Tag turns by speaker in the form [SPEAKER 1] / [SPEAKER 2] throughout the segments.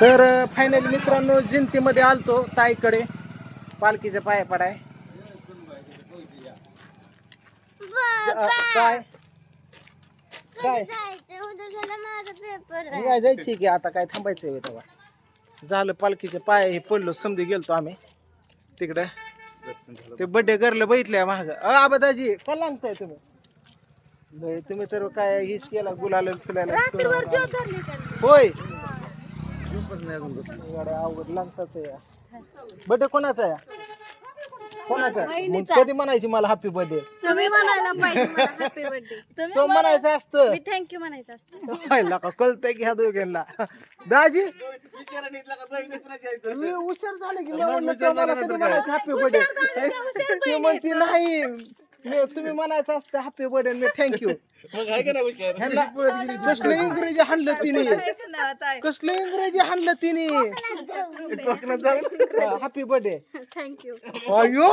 [SPEAKER 1] तर फायनली मित्रांनो जिंतीमध्ये आलतो ताईकडे. पालखीच्या पाया पडाय. काय? काय? काय जायची की आता काय थांबायचंय तेव्हा? झालं पालखीच्या पाया हे पडलो समधी गेलतो आम्ही. तिकडे. ते बड्डे करलं बघितलंय महाग आबा दाजी का लागताय तुम्ही? तुम्ही तर काय हेच केला गुलाल फिरायला होय. गाड्या अवघड लागताच या बड्डे कोणाचा आहे? कोणाचा? आहे? कधी म्हणायची मला हॅपी बर्थडे
[SPEAKER 2] तुम्ही म्हणायला पाहिजे हॅपी बर्थडे
[SPEAKER 1] तो म्हणायचं असतं.
[SPEAKER 2] मी थँक्यू म्हणायचं असतं.
[SPEAKER 1] व्हायला का? कळतंय की ह्या दोघांना. दाजी? मी हुशार झाले की मी म्हणलं तो मला कधी म्हणायचं हॅपी बर्थडे ती म्हणती नाही. मी तुम्ही म्हणायचं असतं हॅपी बर्थडे मी थँक्यू ह्यांना कसलं इंग्रजी हाणलं तिने? कसलं इंग्रजी हाणलं तिने? हॅपी बर्थडे
[SPEAKER 2] थँक्यू
[SPEAKER 1] अयो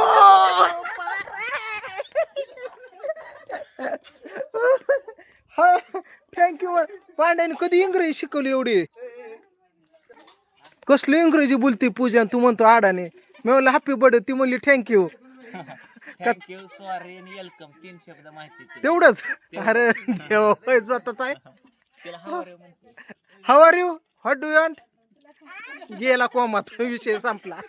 [SPEAKER 1] थँक्यू पांड्याने कधी इंग्रजी शिकवली एवढी? कसली इंग्रजी बोलते पूजा? तू म्हणतो आडाने. मी म्हणलं हॅपी बर्थडे ती म्हणली thank you
[SPEAKER 3] thank you sorry आणि वेलकम तीन शब्द माहिती तिला.
[SPEAKER 1] तेवढंच. अरे देवा होय जातात आहे.
[SPEAKER 3] म्हणते.
[SPEAKER 1] How are you what do want गेला कोमात विषय संपला.